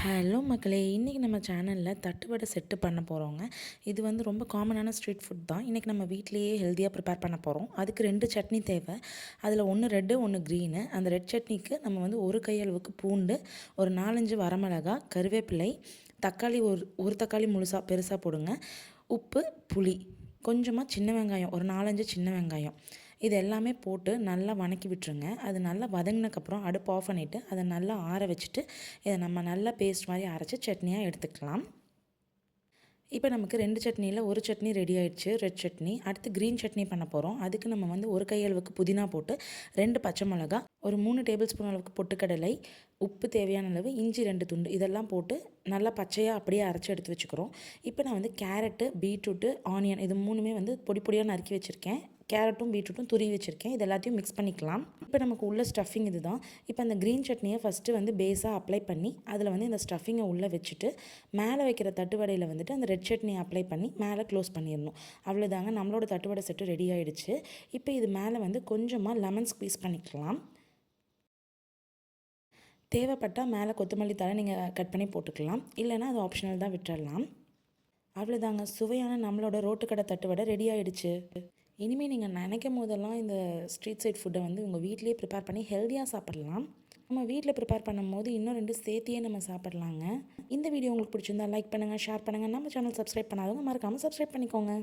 Hello மக்களே இன்றைக்கி நம்ம சேனலில் தட்டுவடை செட்டு பண்ண போகிறோங்க இது வந்து ரொம்ப காமனான ஸ்ட்ரீட் ஃபுட் தான். இன்றைக்கி நம்ம வீட்லேயே ஹெல்த்தியாக ப்ரிப்பேர் பண்ண போகிறோம் அதுக்கு ரெண்டு சட்னி தேவை. அதில் ஒன்று ரெட்டு ஒன்று க்ரீனு அந்த ரெட் சட்னிக்கு நம்ம வந்து ஒரு கையளவுக்கு பூண்டு ஒரு நாலஞ்சு வரமிளகா கருவேப்பிலை தக்காளி ஒரு ஒரு தக்காளி முழுசாக பெருசாக போடுங்க. உப்பு புளி. கொஞ்சமாக சின்ன வெங்காயம் ஒரு நாலஞ்சு சின்ன வெங்காயம். இது எல்லாமே போட்டு நல்லா வணக்கி விட்டுருங்க. அது நல்லா வதங்கினக்கப்புறம் அடுப்பு ஆஃப் பண்ணிவிட்டு அதை நல்லா ஆற வச்சுட்டு இதை நம்ம நல்லா பேஸ்ட் மாதிரி அரைச்சி சட்னியாக எடுத்துக்கலாம். இப்போ நமக்கு ரெண்டு சட்னியில் ஒரு சட்னி ரெடி ஆயிடுச்சு. ரெட் சட்னி. அடுத்து க்ரீன் சட்னி பண்ண போகிறோம் அதுக்கு நம்ம வந்து ஒரு கையளவுக்கு புதினா போட்டு ரெண்டு பச்சை மிளகா ஒரு மூணு டேபிள் ஸ்பூன் அளவுக்கு பொட்டுக்கடலை உப்பு தேவையான அளவு இஞ்சி ரெண்டு துண்டு இதெல்லாம் போட்டு நல்லா பச்சையாக அப்படியே அரைச்சி எடுத்து வச்சுக்கிறோம். இப்போ நான் வந்து கேரட்டு பீட்ரூட்டு ஆனியன் இது மூணுமே வந்து பொடி பொடியாக நறுக்கி வச்சுருக்கேன். கேரட்டும் பீட்ரூட்டும் துருவி வச்சுருக்கேன். இது எல்லாத்தையும் மிக்ஸ் பண்ணிக்கலாம். இப்போ நமக்கு உள்ள ஸ்டஃபிங் இது தான் இப்போ அந்த க்ரீன் சட்னியை ஃபஸ்ட்டு வந்து பேஸாக அப்ளை பண்ணி அதில் வந்து இந்த ஸ்டஃபிங்கை உள்ளே வச்சுட்டு மேலே வைக்கிற தட்டுவடையில் வந்துட்டு அந்த ரெட் சட்னியை அப்ளை பண்ணி மேலே க்ளோஸ் பண்ணிடணும். அவ்வளோதாங்க நம்மளோட தட்டுவடை செட்டு ரெடி ஆகிடுச்சு இப்போ இது மேலே வந்து கொஞ்சமாக லெமன் ஸ்க்வீஸ் பண்ணிக்கலாம். தேவைப்பட்டால் மேலே கொத்தமல்லி தலை நீங்கள் கட் பண்ணி போட்டுக்கலாம். இல்லைனா அது ஆப்ஷனல் தான் விட்டுடலாம் அவ்வளோதாங்க சுவையான நம்மளோட ரோட்டுக்கடை தட்டுவடை ரெடி ஆகிடுச்சு இனிமேல் நீங்கள் நினைக்கும் போதெல்லாம் இந்த ஸ்ட்ரீட் சைட் ஃபுட்டை வந்து உங்கள் வீட்டிலே ப்ரிப்பேர் பண்ணி ஹெல்த்தியாக சாப்பிட்லாம். நம்ம வீட்டில் ப்ரிப்பேர் பண்ணும்போது இன்னும் ரெண்டு சேர்த்தியே நம்ம சாப்பிட்லாங்க. இந்த வீடியோ உங்களுக்கு பிடிச்சிருந்தா லைக் பண்ணுங்கள் ஷேர் பண்ணுங்கள் நம்ம சேனல் சப்ஸ்கிரைப் பண்ணாதவங்க மறக்காமல் சப்ஸ்கிரைப் பண்ணிக்கோங்க.